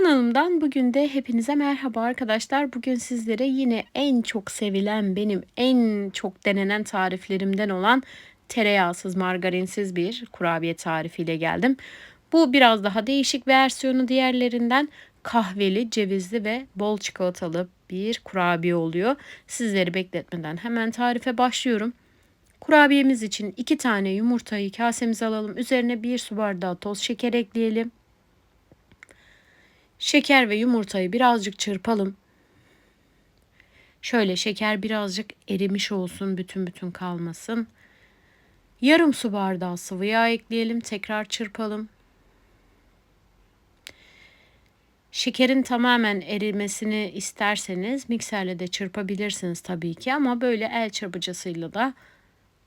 Kanalımdan bugün de hepinize merhaba arkadaşlar. Bugün sizlere yine en çok sevilen, benim en çok denenen tariflerimden olan tereyağsız, margarinsiz bir kurabiye tarifiyle geldim. Bu biraz daha değişik versiyonu diğerlerinden kahveli, cevizli ve bol çikolatalı bir kurabiye oluyor. Sizleri bekletmeden hemen tarife başlıyorum. Kurabiyemiz için 2 tane yumurtayı kasemize alalım. Üzerine 1 su bardağı toz şeker ekleyelim. Şeker ve yumurtayı birazcık çırpalım. Şöyle şeker birazcık erimiş olsun, bütün bütün kalmasın. Yarım su bardağı sıvı yağ ekleyelim, tekrar çırpalım. Şekerin tamamen erimesini isterseniz mikserle de çırpabilirsiniz tabii ki ama böyle el çırpıcısıyla da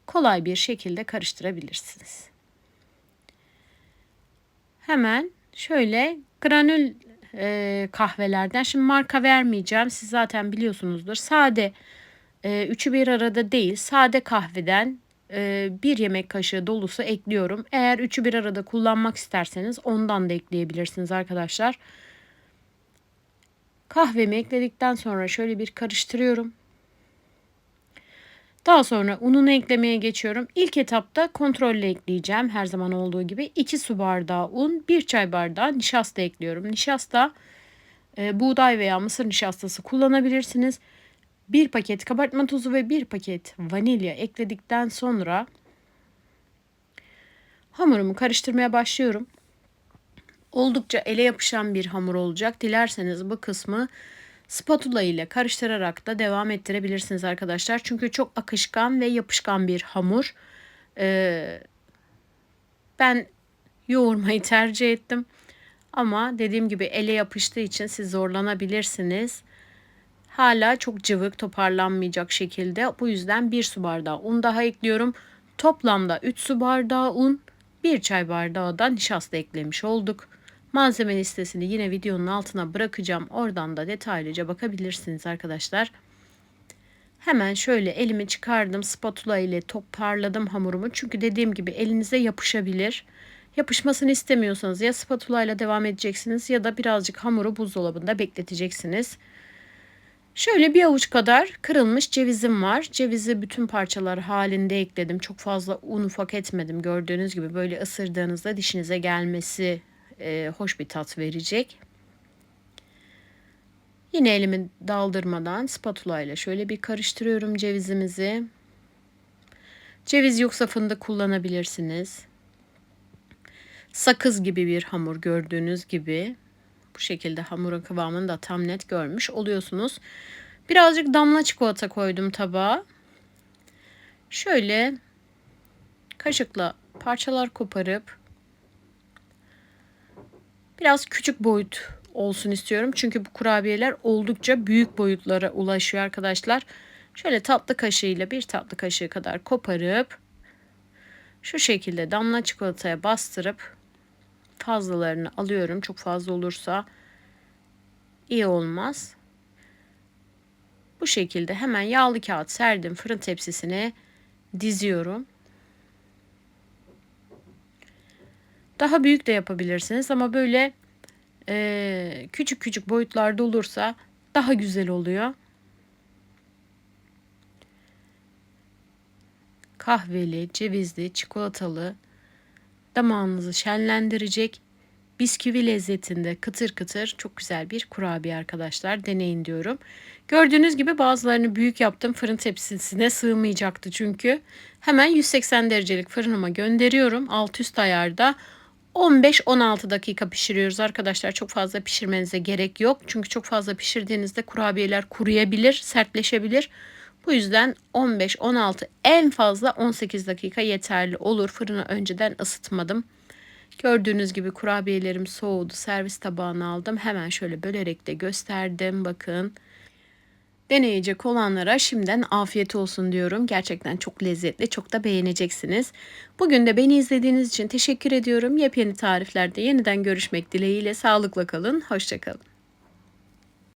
kolay bir şekilde karıştırabilirsiniz. Hemen şöyle granül e, kahvelerden. Şimdi marka vermeyeceğim. Siz zaten biliyorsunuzdur. Sade e, üçü bir arada değil. Sade kahveden e, bir yemek kaşığı dolusu ekliyorum. Eğer üçü bir arada kullanmak isterseniz ondan da ekleyebilirsiniz arkadaşlar. Kahvemi ekledikten sonra şöyle bir karıştırıyorum. Daha sonra ununu eklemeye geçiyorum. İlk etapta kontrolle ekleyeceğim. Her zaman olduğu gibi 2 su bardağı un, 1 çay bardağı nişasta ekliyorum. Nişasta e, buğday veya mısır nişastası kullanabilirsiniz. 1 paket kabartma tozu ve 1 paket vanilya ekledikten sonra hamurumu karıştırmaya başlıyorum. Oldukça ele yapışan bir hamur olacak. Dilerseniz bu kısmı Spatula ile karıştırarak da devam ettirebilirsiniz arkadaşlar. Çünkü çok akışkan ve yapışkan bir hamur. Ee, ben yoğurmayı tercih ettim. Ama dediğim gibi ele yapıştığı için siz zorlanabilirsiniz. Hala çok cıvık toparlanmayacak şekilde. Bu yüzden bir su bardağı un daha ekliyorum. Toplamda 3 su bardağı un, 1 çay bardağı da nişasta eklemiş olduk. Malzeme listesini yine videonun altına bırakacağım. Oradan da detaylıca bakabilirsiniz arkadaşlar. Hemen şöyle elimi çıkardım. Spatula ile toparladım hamurumu. Çünkü dediğim gibi elinize yapışabilir. Yapışmasını istemiyorsanız ya spatula ile devam edeceksiniz ya da birazcık hamuru buzdolabında bekleteceksiniz. Şöyle bir avuç kadar kırılmış cevizim var. Cevizi bütün parçalar halinde ekledim. Çok fazla un ufak etmedim. Gördüğünüz gibi böyle ısırdığınızda dişinize gelmesi e, hoş bir tat verecek. Yine elimi daldırmadan spatula ile şöyle bir karıştırıyorum cevizimizi. Ceviz yoksa fındık kullanabilirsiniz. Sakız gibi bir hamur gördüğünüz gibi. Bu şekilde hamurun kıvamını da tam net görmüş oluyorsunuz. Birazcık damla çikolata koydum tabağa. Şöyle kaşıkla parçalar koparıp Biraz küçük boyut olsun istiyorum. Çünkü bu kurabiyeler oldukça büyük boyutlara ulaşıyor arkadaşlar. Şöyle tatlı kaşığıyla bir tatlı kaşığı kadar koparıp şu şekilde damla çikolataya bastırıp fazlalarını alıyorum. Çok fazla olursa iyi olmaz. Bu şekilde hemen yağlı kağıt serdim fırın tepsisine diziyorum. Daha büyük de yapabilirsiniz ama böyle e, küçük küçük boyutlarda olursa daha güzel oluyor. Kahveli, cevizli, çikolatalı damağınızı şenlendirecek bisküvi lezzetinde kıtır kıtır çok güzel bir kurabiye arkadaşlar. Deneyin diyorum. Gördüğünüz gibi bazılarını büyük yaptım. Fırın tepsisine sığmayacaktı çünkü. Hemen 180 derecelik fırınıma gönderiyorum. Alt üst ayarda 15-16 dakika pişiriyoruz arkadaşlar. Çok fazla pişirmenize gerek yok. Çünkü çok fazla pişirdiğinizde kurabiyeler kuruyabilir, sertleşebilir. Bu yüzden 15-16 en fazla 18 dakika yeterli olur. Fırını önceden ısıtmadım. Gördüğünüz gibi kurabiyelerim soğudu. Servis tabağına aldım. Hemen şöyle bölerek de gösterdim. Bakın. Deneyecek olanlara şimdiden afiyet olsun diyorum. Gerçekten çok lezzetli, çok da beğeneceksiniz. Bugün de beni izlediğiniz için teşekkür ediyorum. Yepyeni tariflerde yeniden görüşmek dileğiyle. Sağlıkla kalın, hoşçakalın.